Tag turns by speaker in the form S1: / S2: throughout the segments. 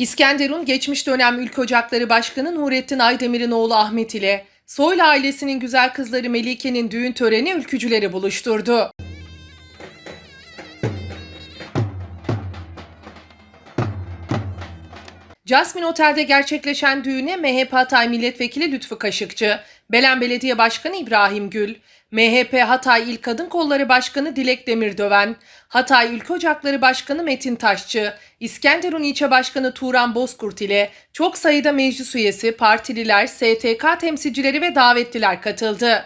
S1: İskenderun geçmiş dönem Ülke Ocakları Başkanı Nurettin Aydemir'in oğlu Ahmet ile Soylu ailesinin güzel kızları Melike'nin düğün töreni ülkücüleri buluşturdu. Jasmine Otel'de gerçekleşen düğüne MHP Hatay Milletvekili Lütfü Kaşıkçı, Belen Belediye Başkanı İbrahim Gül, MHP Hatay İl Kadın Kolları Başkanı Dilek Demirdöven, Hatay Ülke Ocakları Başkanı Metin Taşçı, İskenderun İlçe Başkanı Turan Bozkurt ile çok sayıda meclis üyesi, partililer, STK temsilcileri ve davetliler katıldı.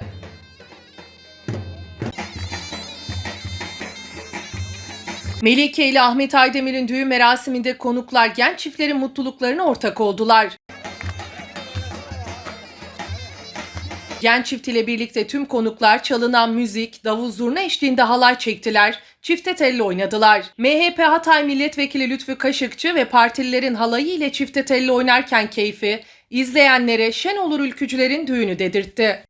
S1: Melike ile Ahmet Aydemir'in düğün merasiminde konuklar genç çiftlerin mutluluklarına ortak oldular. Genç çift ile birlikte tüm konuklar çalınan müzik, davul zurna eşliğinde halay çektiler, çifte telli oynadılar. MHP Hatay Milletvekili Lütfü Kaşıkçı ve partililerin halayı ile çifte telli oynarken keyfi, izleyenlere şen olur ülkücülerin düğünü dedirtti.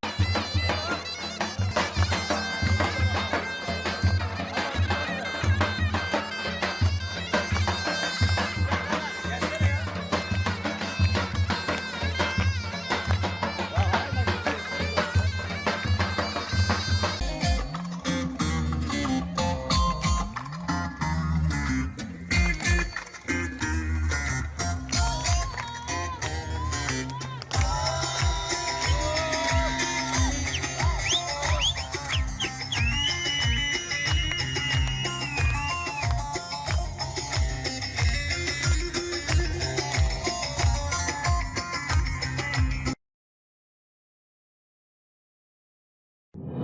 S1: you